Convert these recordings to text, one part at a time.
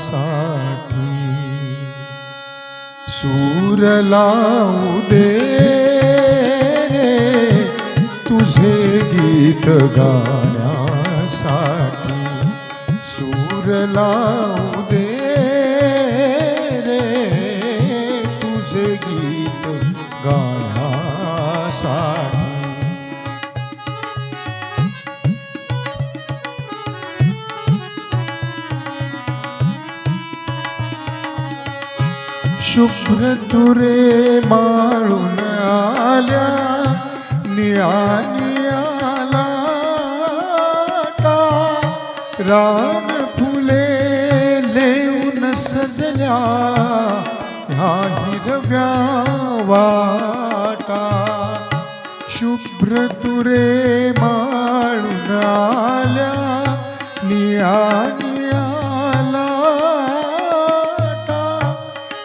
साठी. सूर लावू दे रे तुझे गीत गाण्यासाठी. सूर लावू दे रे तुझे गीत गाण्यासाठी. शुभ्र तुरे माळून आल्या निळाला रान फुले लेऊन सजल्या ह्या हिरव्या शुभ्र तुरे माळून आल्या निळा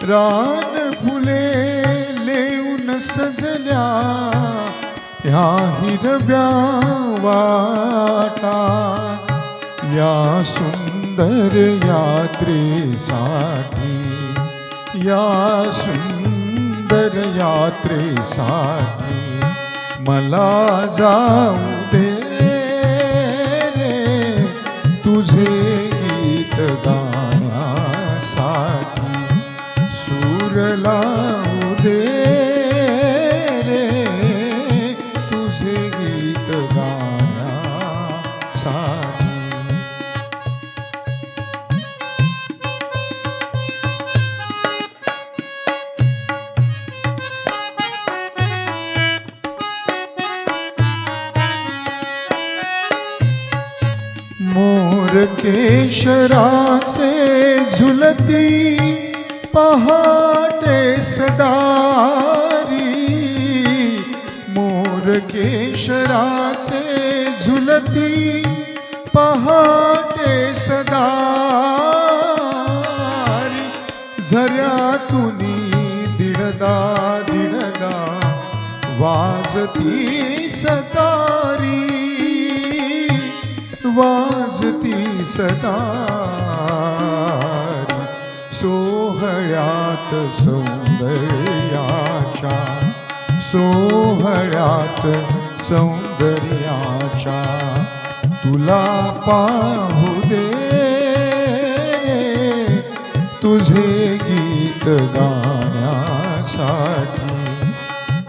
रान फुले लेऊन सजल्या ह्या हिरव्या वाटा, या सुंदर यात्रेसाठी, या सुंदर यात्रेसाठी, मला जाऊ दे गाण्यासाठी मोर केशराचे झुलती पहाटे केशराचे झुलती पहाटे सदारी झऱ्यातून दिडदा दिडदा वाजती सतारी वाजती सदारी. सोहळ्यात सौंदर्याच्या सोहळ्यात सौंदर्याच्या तुला पाहू दे. तुझे गीत गाण्यासाठी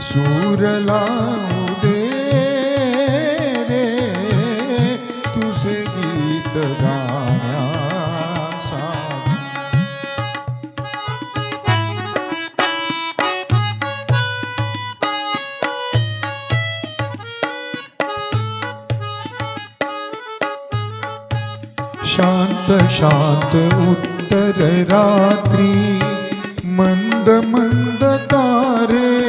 सूर लावू शांत शांत उत्तर रात्री, मंद मंद तारे।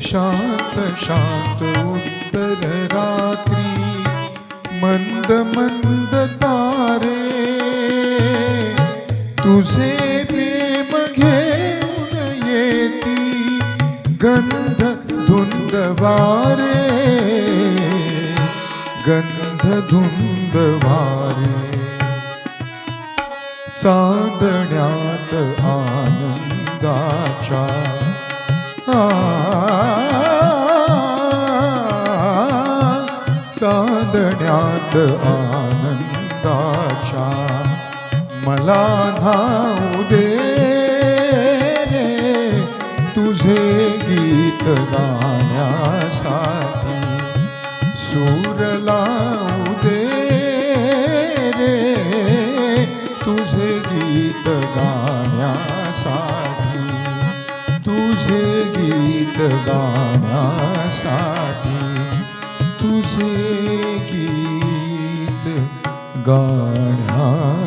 शांत शांत उत्तर रात्री, मंद मंद तारे। तुझे प्रेम घेऊन येती, गंध धुंद वारे। गंध धुंद वारे चांदण्यात आनंदाच्या चांदण्यात आनंदाच्या मला नाव दे तुझे गीत गाण्या सूर लावू दे रे तुझे गीत गाण्यासाठी तुझे गीत गाण्यासाठी तुझे गीत गाण्यासाठी